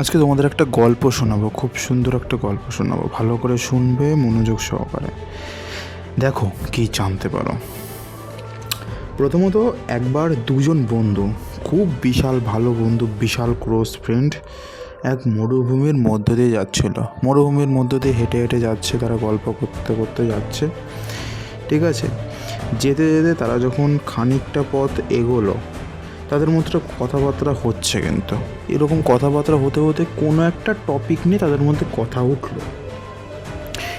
আজকে তোমাদের একটা গল্প শোনাবো, খুব সুন্দর একটা গল্প শোনাবো। ভালো করে শুনবে, মনোযোগ সহকারে। দেখো, কি জানতে পারো। প্রথমত, একবার দুজন বন্ধু, খুব বিশাল ভালো বন্ধু, বিশাল ক্লোজ ফ্রেন্ড এক মরুভূমির মধ্য দিয়ে যাচ্ছিল। মরুভূমির মধ্য দিয়ে হেঁটে হেঁটে যাচ্ছে, তারা গল্প করতে করতে যাচ্ছে। ঠিক আছে? যেতে যেতে তারা যখন খানিকটা পথ এগোলো তাদের মধ্যে কথাবার্তা হচ্ছে কিন্তু। এরকম কথাবার্তা হতে হতে কোনো একটা টপিক নিয়ে তাদের মধ্যে কথা উঠল।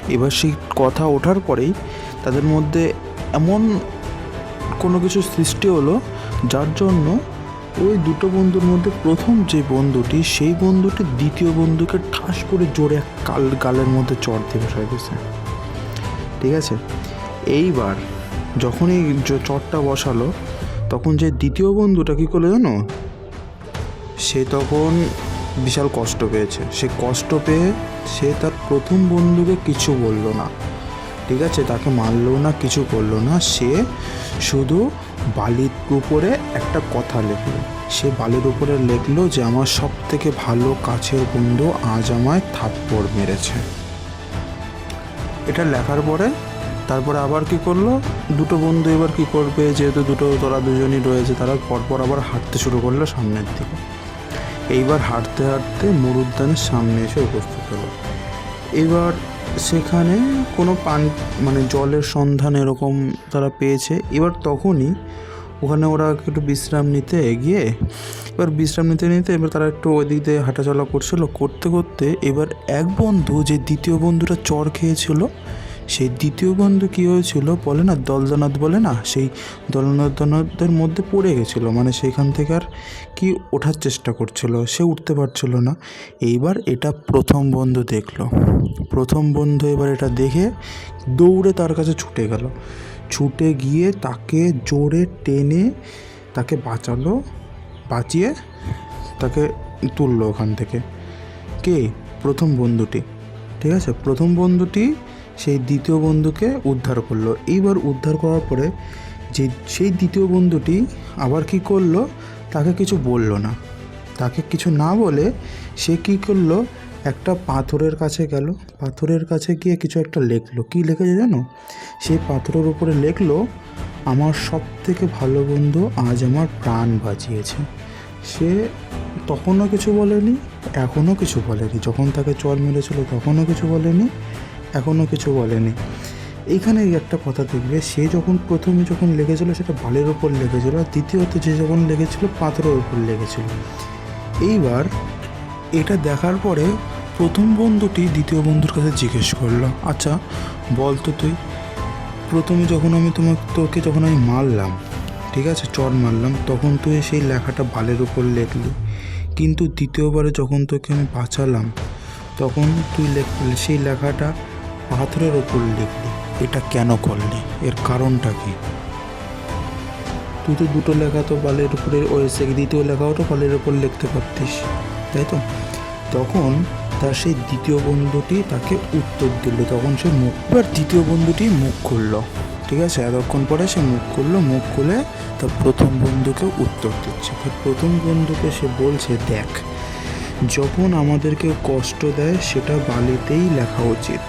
এবার সেই কথা ওঠার পরেই তাদের মধ্যে এমন কোনো কিছু সৃষ্টি হলো, যার জন্য ওই দুটো বন্ধুর মধ্যে প্রথম যে বন্ধুটি, সেই বন্ধুটি দ্বিতীয় বন্ধুকে ঠাস করে জোরে এক কাল গালের মধ্যে চড় দিয়ে বসাই দিয়েছে। ঠিক আছে? এইবার যখনই চটটা বসালো তখন যে দ্বিতীয় বন্ধুটা কী করল জানো? সে তখন বিশাল কষ্ট পেয়েছে। সে কষ্ট পেয়ে সে তার প্রথম বন্ধুকে কিছু বলল না। ঠিক আছে? তাকে মারলো না, কিছু করল না। সে শুধু বালির উপরে একটা কথা লেখলো। সে বালির উপরে লিখলো যে, আমার সব থেকে ভালো কাছের বন্ধু আজ আমায় থাপ্পড় মেরেছে। এটা লেখার পরে তারপরে আবার কি করল? দুটো বন্ধু এবার কি করবে? যেহেতু দুটো তোরা দুজনই রয়েছে, তারা পরপর আবার হাঁটতে শুরু করল সামনের দিকে। এইবার হাঁটতে হাঁটতে মরুদ্যানের সামনে এসে উপস্থিত হলো। এবার সেখানে কোনো পান মানে জলের সন্ধান এরকম তারা পেয়েছে। এবার তখনই ওখানে ওরা একটু বিশ্রাম নিতে গিয়ে, এবার বিশ্রাম নিতে নিতে এবার তারা একটু ওই দিক দিয়ে হাঁটাচলা করছিল। করতে করতে এবার এক বন্ধু, যে দ্বিতীয় বন্ধুটা চর খেয়েছিল সেই দ্বিতীয় বন্ধু কী হয়েছিল? বলে না দলদনাথ বলে না, সেই দলনাথদের মধ্যে পড়ে গেছিল। মানে সেইখান থেকে আর কি ওঠার চেষ্টা করছিল? সে উঠতে পারছিল না। এইবার এটা প্রথম বন্ধু দেখল। প্রথম বন্ধু এবার এটা দেখে দৌড়ে তার কাছে ছুটে গেল। ছুটে গিয়ে তাকে জোরে টেনে তাকে বাঁচালো, বাঁচিয়ে তাকে তুললো ওখান থেকে। কে? প্রথম বন্ধুটি। ঠিক আছে? প্রথম বন্ধুটি সেই দ্বিতীয় বন্ধুকে উদ্ধার করল। এইবার উদ্ধার করার পরে যে সেই দ্বিতীয় বন্ধুটি আবার কি করল, তাকে কিছু বলল না। তাকে কিছু না বলে সে কি করল, একটা পাথরের কাছে গেল। পাথরের কাছে গিয়ে কিছু একটা লেখলো। কি লিখেছে জানো? সেই পাথরের উপরে লেখলো, আমার সব থেকে ভালো বন্ধু আজ আমার প্রাণ বাঁচিয়েছে। সে তখনও কিছু বলেনি, এখনও কিছু বলেনি। যখন তাকে চর মেরেছিল, তখনও কিছু বলেনি। এখনও কিছু বলেনি। এইখানে একটা কথা দেখবে, সে যখন প্রথমে যখন লেগেছিল সেটা বালের ওপর লেগেছিল, আর দ্বিতীয়ত যে যখন লেগেছিল পাথরের ওপর লেগেছিল। এইবার এটা দেখার পরে প্রথম বন্ধুটি দ্বিতীয় বন্ধুর কাছে জিজ্ঞেস করল আচ্ছা বল তো তুই। প্রথমে যখন আমি তোমাকে তোকে যখন আমি মারলাম, ঠিক আছে, চর মারলাম, তখন তুই সেই লেখাটা বালের উপর লিখলি। কিন্তু দ্বিতীয়বারে যখন তোকে আমি বাঁচালাম, তখন তুই সেই লেখাটা পাথরের ওপর লিখলি, এটা কেন করলি? এর কারণটা কি? তুই তো দুটো লেখা তো বালের উপরে ওই দ্বিতীয় লেখাও তো বালের উপর লিখতে পারতিস, তাই তো? তখন তার সেই দ্বিতীয় বন্ধুটি তাকে উত্তর দিল। তখন সে মুখ, এবার দ্বিতীয় বন্ধুটি মুখ খুললো, ঠিক আছে? এতক্ষণ পরে সে মুখ খুললো, মুখ খুলে তার প্রথম বন্ধুকে উত্তর দিচ্ছে। তার প্রথম বন্ধুকে সে বলছে, দেখ, যখন আমাদেরকে কষ্ট দেয়, সেটা বালিতেই লেখা উচিত।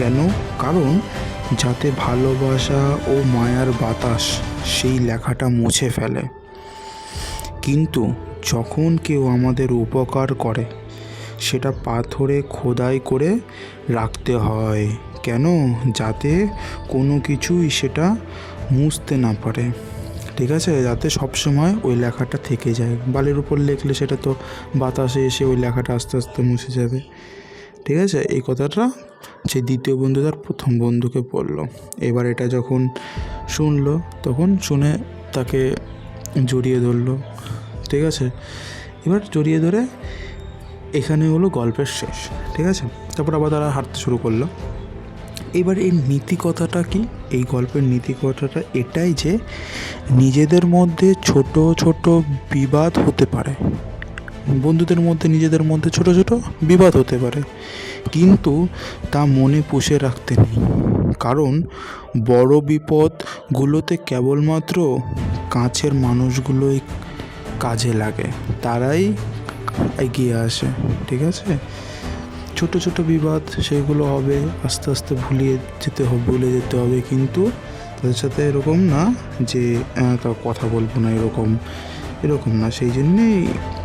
কেন? কারণ যাতে ভালোবাসা ও মায়ার বাতাস সেই লেখাটা মুছে ফেলে। কিন্তু যখন কেউ আমাদের উপকার করে, সেটা পাথরে খোদাই করে রাখতে হয়। কেন? যাতে কোনো কিছুই সেটা মুছতে না পারে। ঠিক আছে? যাতে সবসময় ওই লেখাটা থেকে যায়। বালির উপর লিখলে সেটা তো বাতাসে এসে ওই লেখাটা আস্তে আস্তে মুছে যাবে। ঠিক আছে? এই কথাটা যে দ্বিতীয় বন্ধু তার প্রথম বন্ধুকে বলল। এবার এটা যখন শুনলো, তখন শুনে তাকে জড়িয়ে ধরলো। ঠিক আছে? এবার জড়িয়ে ধরে এখানে হলো গল্পের শেষ। ঠিক আছে? তারপর আবার তারা হাঁটতে শুরু করল। এবার এই নীতি কথাটা কি? এই গল্পের নীতি কথাটা এটাই যে নিজেদের মধ্যে ছোট ছোট বিবাদ হতে পারে। বন্ধুদের মধ্যে, নিজেদের মধ্যে ছোট ছোট বিবাদ হতে পারে। কিন্তু তা মনে পুষে রাখতে নেই। কারণ বড় বিপদগুলোতে কেবলমাত্র কাছের মানুষগুলোই কাজে লাগে। তারাই এগিয়ে আসে, ঠিক আছে? ছোট ছোট বিবাদ, সেগুলো হবে, আস্তে আস্তে ভুলিয়ে যেতে হবে, ভুলে যেতে হবে। কিন্তু তাদের সাথে এরকম না যে কথা বলব না, এরকম এরকম না, সেই জন্যেই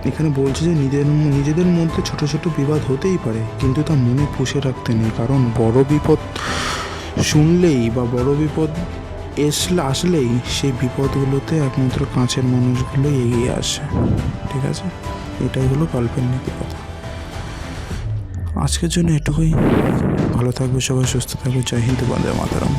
এখানে বলছে যে নিজের নিজেদের মধ্যে ছোট ছোট বিবাদ হতেই পারে, কিন্তু তা মনে পুষে রাখতে নেই, কারণ বড় বিপদ শুনলেই বা বড় বিপদ এসলে, আসলেই সেই বিপদগুলোতে একমাত্র কাঁচের মানুষগুলো এগিয়ে আসে, ঠিক আছে? এটাই হলো গল্পের নীতি কথা আজকের জন্য এটুকুই। ভালো থাকবে সবাই, সুস্থ থাকবে। জয় হিন্দ, বন্দে মাতারাম।